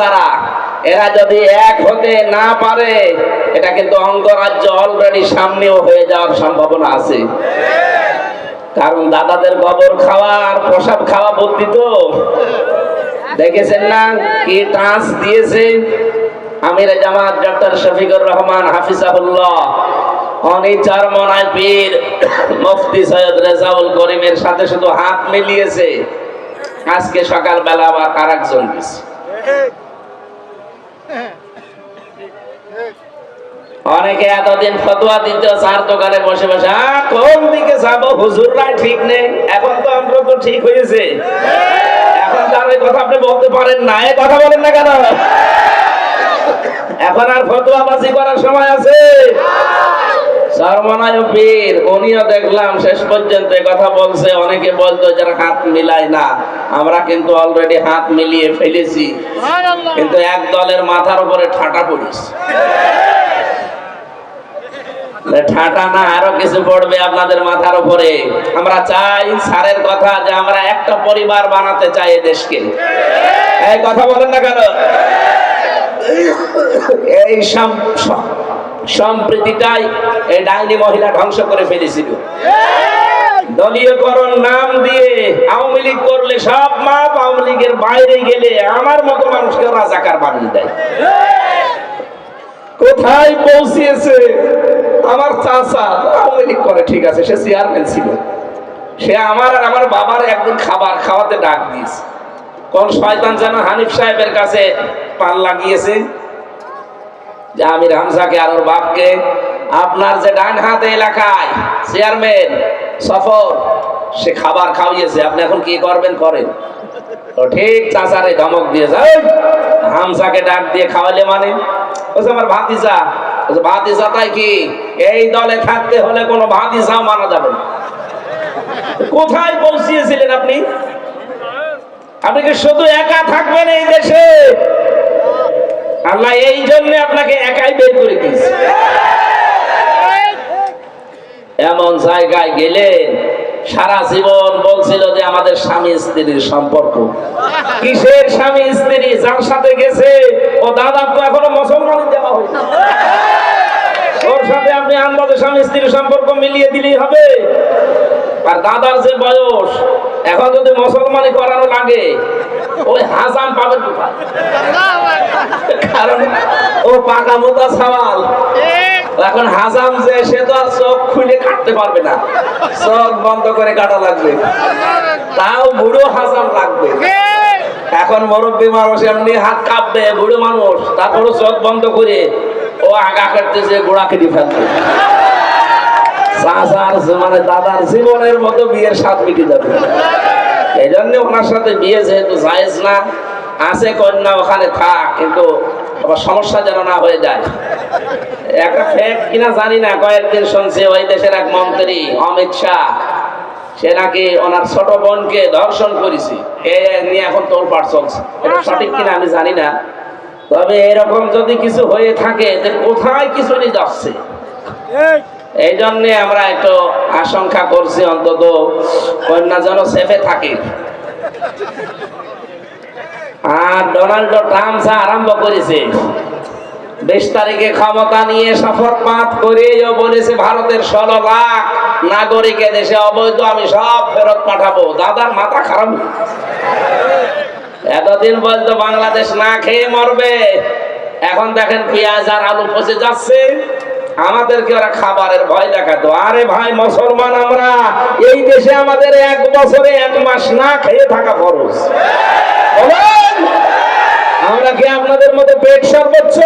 যারা, এরা যদি এক হতে না পারে, এটা কিন্তু অঙ্গরাজ্য অলরেডি সামনেও হয়ে যাওয়ার সম্ভাবনা আছে। কারণ দাদাদের গোবর খাওয়া প্রসাদ খাওয়া বুদ্ধি দেখেছেন না কি টাচ দিয়েছে? আমির জামাত ডক্টর শফিকুর রহমান, হাফিজাহুল্লাহ অনি চারমনায় পীর, মুফতি সৈয়দ রেজাউল করিমের সাথে শুধু হাত মিলিয়েছে। আজকে সকালবেলা আবার আর একজন গেছে। অনেকে এতদিন ফতোয়া দিত চার দোকানে বসে বসে কোন দিকে যাব? হুজুররা ঠিক নেই। এখন তো আমরা তো ঠিক হয়েছে। এখন তার ওই কথা আপনি বলতে পারেন না। এ কথা বলেন না কেন? এখন আর ফতোয়াবাজি করার সময় আছে। সর্বনায় পীর উনিও দেখলাম শেষ পর্যন্ত কথা বলছে অনেকে বলতো যারা হাত মিলায় না। আমরা কিন্তু অলরেডি হাত মিলিয়ে ফেলেছি। কিন্তু এক দলের মাথার উপরে ঠাটা পড়িস ঠাটা না আরও কিছু পড়বে আপনাদের মাথার উপরে। আমরা চাই স্যারের কথা যে আমরা একটা পরিবার বানাতে চাই দেশকে। এই কথা বলেন না কেন? এই সম্প্রীতিটাই মহিলা ধ্বংস করে ফেলেছিল। দলীয়করণ নাম দিয়ে আওয়ামী লীগ করলে সব মাপ আওয়ামী লীগের বাইরে গেলে আমার মতো মানুষকে রাজাকার বানিয়ে দেয়। কোথায় পৌঁছিয়েছে? আমার চাচা আওয়ামী লীগ করে, ঠিক আছে, সে চেয়ারম্যান ছিল। সে আমার আর আমার বাবার একদিন খাবার খাওয়াতে ডাক দিয়েছে। কোন শয়তান যেন হানিফ সাহেবের কাছে পান লাগিয়েছে? যে আমির হামসাকে আর ওর বাপকে আপনার যে ডান হাতে এলাকায় চেয়ারম্যান সফর, সে খাবার খাওয়িয়েছে, আপনি এখন কি করবেন করেন? তো ঠিক চাচারে ধমক দিয়ে যায় হামসাকে ডাক দিয়ে খাওয়ালে মানে? বলছে, আমার ভাতিজা। ভাতিজা তাই কি? এই দলে থাকতে হলে কোনো ভাতিজাও মানা যাবে না। কোথায় পৌঁছিয়েছিলেন আপনি? আপনি কি শুধু একা থাকবেন এই দেশে? আল্লাহ এই জন্য আপনাকে একাই বের করে দিয়েছে। এমন জায়গায় গেলেন সারা জীবন বলছিল যে আমাদের স্বামী স্ত্রীর সম্পর্ক। কিসের স্বামী স্ত্রী? যার সাথে গেছে, ও দাদা তো এখনও মুসলমান দেওয়া হয়েছে ওর সাথে আপনি আন্দাজে স্বামী স্ত্রীর সম্পর্ক মিলিয়ে দিলেই হবে। আর দাদার যে বয়স, এখন যদি মুসলমানি করানো লাগে ওই পাবেন কারণ ও পাকা সওয়াল। এখন হাজাম যে, সে তো আর চোখ খুলে কাটতে পারবে না। চোখ বন্ধ করে কাটা লাগবে। তাও বুড়ো লাগবে। এখন মুরব্বী মানুষ এমনি হাত কাঁপবে, বুড়ো মানুষ। তারপরে চোখ বন্ধ করে ও আগা কাটতেছে, গোড়া কেটে ফেলবে। মানে দাদার জীবনের মতো বিয়ের স্বাদ মিটে যাবে। এই জন্য ওনার সাথে বিয়ে যেহেতু জায়েজ না আছে কন্যা ওখানে থাক কিন্তু আবার সমস্যা যেন না হয়ে যায়। একটা ফেক কিনা জানি না কয়েকদিন শুনছে ওই দেশের এক মন্ত্রী অমিত শাহ সে নাকি ওনার ছোট বোনকে ধর্ষণ করেছে। এ নিয়ে এখন তোলপাড় চলছে। এটা সঠিক কিনা আমি জানি না। তবে এরকম যদি কিছু হয়ে থাকে যে কোথায় কিছু নিয়ে যাচ্ছে? এই জন্যে আমরা একটু আশঙ্কা করছি অন্তত কন্যা যেন সেফে থাকে। আর ডোনাল্ড ট্রাম্প যা আরম্ভ করেছে, বিশ তারিখে ক্ষমতা নিয়ে সফরপাত করে ও বলেছে ভারতের ষোলো লাখ নাগরিক দেশে অবৈধ আমি সব ফেরত পাঠাবো। দাদার মাথা খারাপ। এতদিন বলতো বাংলাদেশ না খেয়ে মরবে, এখন দেখেন পেঁয়াজ আর আলু পচে যাচ্ছে। আমাদেরকে ওরা খাবারের ভয় দেখাতো আরে ভাই, মুসলমান আমরা, এই দেশে আমাদের এক বছরে এক মাস না খেয়ে থাকা খরচ আমরা কি আপনাদের মতো পেট সর্বোচ্চ?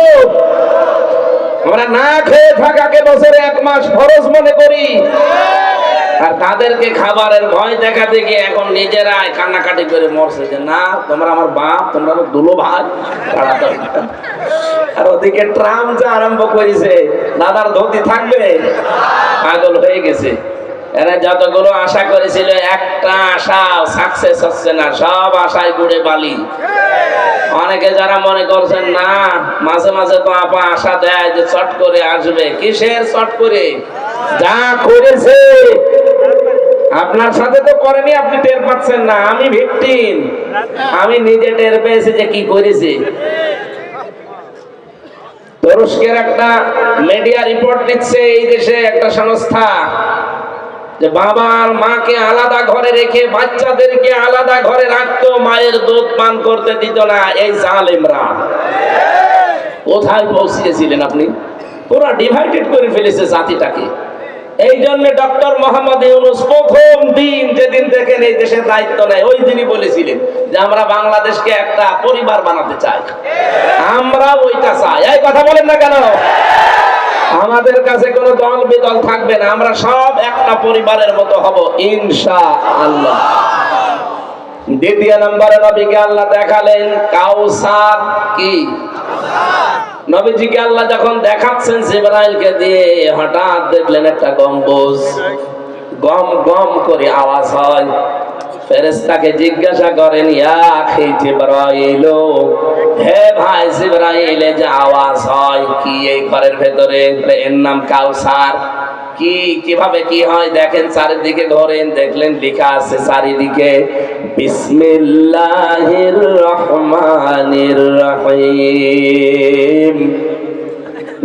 আমরা না খেয়ে থাকাকে বছরে এক মাস খরচ মনে করি। আর তাদেরকে খাবারের ভয় দেখাতে গিয়ে এখন নিজেরাই কান্নাকাটি করে মরছে যে, না, তোমরা আমার বাপ, তোমরা তো দুলো তাড়াতাড়ি। আর ওদিকে ট্রাম যে আরম্ভ করেছে, দাদার ধুতি থাকবে? পাগল হয়ে গেছে। এরা যতগুলো আশা করেছিল, একটা আশা সাকসেস হচ্ছে না, সব আশায় গুড়ে বালি। অনেকে যারা মনে করছেন, না, মাঝে মাঝে তো আপা আশা দেয় যে চট করে আসবে। কিসের চট করে? যা করেছে আপনার সাথে তো করেনি, আপনি টের পাচ্ছেন না। আমি ভিকটিম। আমি নিজে টের পেয়েছি যে কি করেছি। তুরস্কের একটা মিডিয়া রিপোর্ট দিচ্ছে, এই দেশে একটা সংস্থা যে বাবা আর মাকে আলাদা ঘরে রেখে বাচ্চাদেরকে আলাদা ঘরে রাখতো, মায়ের দুধ পান করতে দিত না। এই জালেমরা। কোথায় পৌঁছিয়েছিলেন আপনি? পুরো ডিভাইডেড করে ফেলেছে জাতিটাকে। এই জন্য ডক্টর মোহাম্মদ ইউনুস প্রথম দিন যেদিন দেখেন এই দেশের দায়িত্ব নেয়, ওই দিনই বলেছিলেন যে আমরা বাংলাদেশকে একটা পরিবার বানাতে চাই। আমরা ওইটা চাই। এই কথা বলেন না কেন? আমাদের কাছে কোনো দল বিদল থাকবে না, আমরা সব একটা পরিবারের মতো হব ইনশা আল্লাহ দ্বিতীয় নম্বরে নবীকে আল্লাহ দেখালেন, কাউসার কি? নবীজিকে আল্লাহ যখন দেখাচ্ছেন জিবরাইলকে দিয়ে, হঠাৎ দেখলেন একটা গম্বুজ। গম গম করে আওয়াজ হয়। ফেরেশতাকে জিজ্ঞাসা করেন, ইয়া আখি জিবরাইল, হে ভাই জিবরাইল যে আওয়াজ হয়, কি এই ঘরের ভেতরে? এর নাম কাউসার। কি, কীভাবে কি হয়? দেখেন চারিদিকে ধরেন দেখলেন লেখা আছে চারিদিকে। বিসমিল্লাহির রহমানির রহিম।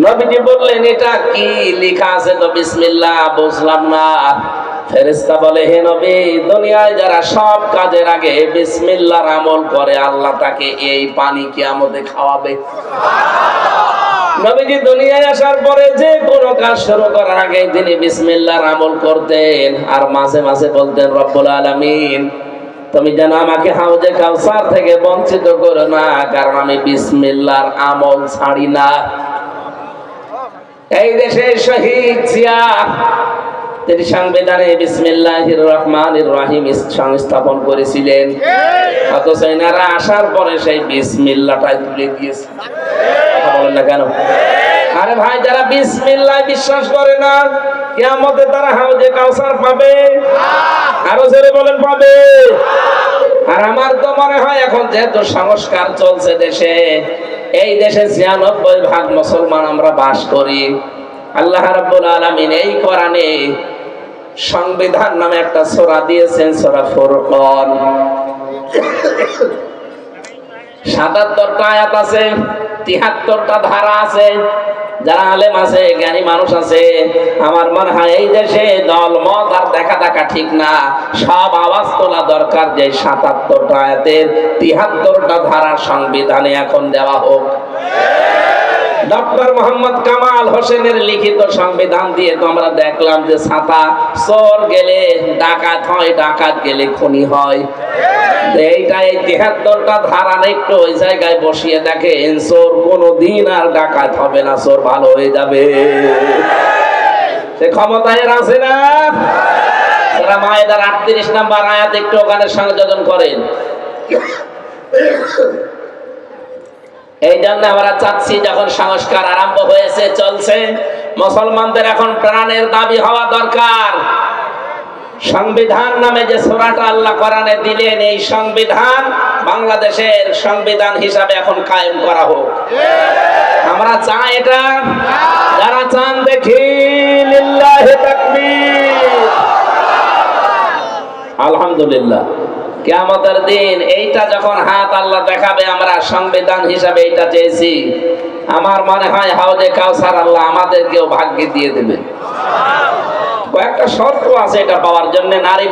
নবীজি বললেন, এটা কি লেখা আছে তো বিসমিল্লাহ? বুঝলাম না। ফেরেশতা বলে, হে নবী, দুনিয়ায় যারা সব কাজের আগে বিসমিল্লাহর আমল করে, আল্লাহ তাকে এই পানি কিয়ামতে খাওয়াবে। নবীজি দুনিয়ায় আসার পরে যে কোনো কাজ শুরু করার আগে তিনি বিসমিল্লাহর আমল করতেন আর মাঝে মাঝে বলতেন, রব্বুল আলামিন তুমি যেন আমাকে হাউজে কাউসার থেকে বঞ্চিত করো না, কারণ আমি বিসমিল্লাহর আমল ছাড়ি না। এই জিয়া, তিনি সংবিধানে বিসমিল্লাহির রহমানির রহিম সংস্থাপন করেছিলেন। অথচ এনারা আসার পরে সেই বিসমিল্লাটাই তুলে দিয়েছে। কথা বলেন না কেন? আরে ভাই, যারা বিসমিল্লাহ বিশ্বাস করে না কিয়ামতে তারা হাউজে কাউসার পাবে। আরও জোরে বলেন, পাবে। আর আমার তো মনে হয় এখন যেহেতু সংস্কার চলছে দেশে, এই দেশে ছিয়ানব্বই ভাগ মুসলমান আমরা বাস করি। আল্লাহ রাব্বুল আলামিন এই কোরআনে সংবিধান নামে একটা সূরা দিয়েছেন, সূরা ফুরকান। সাতাত্তরটা আয়াত আছে, তিহাত্তরটা ধারা আছে। যারা আলেম আছে, জ্ঞানী মানুষ আছে, আমার মনে হয় এই দেশে দল, মত আর দেখা দেখা ঠিক না। সব আওয়াজ তোলা দরকার যে সাতাত্তরটা আয়াতের, তিহাত্তরটা ধারা সংবিধানে এখন দেওয়া হোক। ডক্টর মোহাম্মদ কামাল হোসেনের লিখিত সংবিধান দিয়ে তো আমরা দেখলাম যে ছাতা চোর গেলে ডাকাত হয় ডাকাত গেলে খুনি হয়। এইটা এই তিহাত্তরটা ধারা একটু ওই জায়গায় বসিয়ে দেখেন চোর কোনোদিন আর ডাকাত হবে না চোর ভালো হয়ে যাবে। সে ক্ষমতায় এর আছে না? যারা মায়েদার আটত্রিশ নাম্বার আয়াত একটু ওখানে সংযোজন করেন। এই জন্য আমরা চাচ্ছি যখন সংস্কার আরম্ভ হয়েছে, চলছে। মুসলমানদের এখন প্রাণের দাবি হওয়া দরকার। সংবিধান নামে যে সোরাটা আল্লাহ কোরআনে দিলেন, এই সংবিধান বাংলাদেশের সংবিধান হিসাবে এখন কায়েম করা হোক। আমরা চাই এটা। যারা চান দেখি আলহামদুলিল্লাহ। কেয়ামতের দিন এইটা যখন হাত আল্লাহ দেখাবে, আমরা সংবিধান হিসাবে এইটা চেয়েছি। আমার মনে হয় হাউজে কাউসার আল্লাহ আমাদেরকেও ভাগ্যে দিয়ে দেবে। কয়েকটা শর্ত আছে এটা পাওয়ার জন্য, নারী